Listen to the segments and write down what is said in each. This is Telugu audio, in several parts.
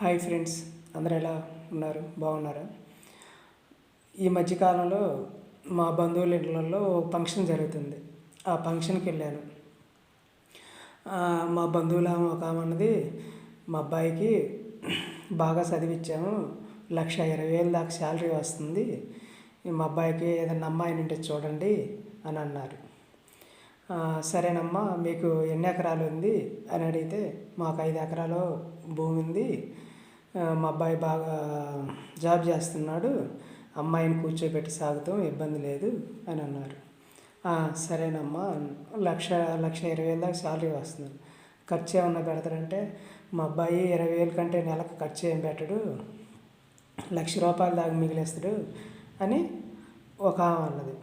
హాయ్ ఫ్రెండ్స్ అందరు ఎలా ఉన్నారు? బాగున్నారా? ఈ మధ్యకాలంలో మా బంధువుల ఇళ్ళల్లో ఒక ఫంక్షన్ జరుగుతుంది. ఆ ఫంక్షన్కి వెళ్ళాను. మా బంధువుల ఒక ఆమె అన్నది మా అబ్బాయికి బాగా చదివిచ్చాము లక్ష ఇరవై వేలు దాకా శాలరీ వస్తుంది. మా అబ్బాయికి ఏదైనా అమ్మాయిని ఉంటే చూడండి అని అన్నారు. సరేనమ్మా మీకు ఎన్ని ఎకరాలు ఉంది? అని అడిగితే మాకు ఐదు ఎకరాలు భూమి ఉంది. మా అబ్బాయి బాగా జాబ్ చేస్తున్నాడు. అమ్మాయిని కూర్చోబెట్టి సాగుతాం ఇబ్బంది లేదు అని అన్నారు. సరేనమ్మా లక్ష లక్ష ఇరవై వేల దాకా శాలరీ వస్తుంది. ఖర్చు ఏమన్నా పెడతారంటే మా అబ్బాయి ఇరవై వేల కంటే నెలకు ఖర్చు ఏం పెట్టడు. లక్ష రూపాయల దాకా మిగిలేస్తాడు అని ఒక అన్నది.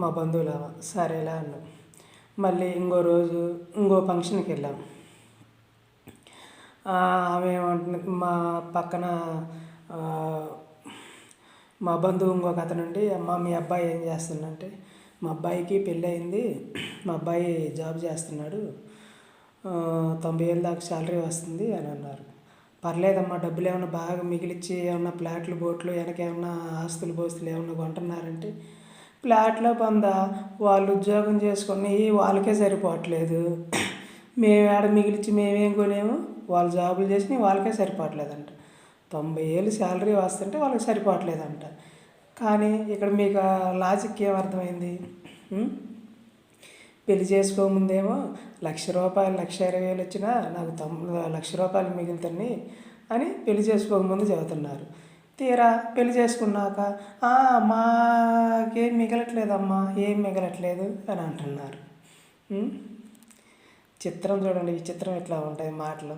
మా బంధువుల సరేలా అన్నాం. మళ్ళీ ఇంకో రోజు ఇంకో ఫంక్షన్కి వెళ్ళాం. ఆమె ఏమంటుంది మా పక్కన మా బంధువు ఇంకొక అతను ఉండి అమ్మ మీ అబ్బాయి ఏం చేస్తుందంటే మా అబ్బాయికి పెళ్ళి అయింది మా అబ్బాయి జాబ్ చేస్తున్నాడు తొంభై ఏళ్ళ దాకా శాలరీ వస్తుంది అని అన్నారు. పర్లేదమ్మా డబ్బులు ఏమైనా బాగా మిగిలిచ్చి ఏమన్నా ప్లాట్లు బోట్లు వెనక ఏమన్నా ఆస్తులు పోస్తులు ఏమన్నా కొంటున్నారంటే ఫ్లాట్లో పొంద వాళ్ళు ఉద్యోగం చేసుకుని వాళ్ళకే సరిపోవట్లేదు. మేము ఏడ మిగిలిచ్చి మేమేం కొనేము? వాళ్ళు జాబులు చేసి వాళ్ళకే సరిపోవట్లేదంట. తొంభై ఏళ్ళు శాలరీ వస్తుంటే వాళ్ళకి సరిపోవట్లేదంట. కానీ ఇక్కడ మీకు లాజిక్ ఏం అర్థమైంది? పెళ్ళి చేసుకోముందేమో? లక్ష రూపాయలు లక్ష ఇరవై వేలు వచ్చినా నాకు తొంభై లక్ష రూపాయలు మిగులుతుంది అని పెళ్ళి చేసుకోకముందు చెబుతున్నారు. తీరా పెళ్ళి చేసుకున్నాక మాకేం మిగలట్లేదమ్మా ఏం మిగలట్లేదు అని అంటున్నారు. చిత్రం చూడండి ఈ చిత్రం ఇట్లా ఉంటాయి మాటలు.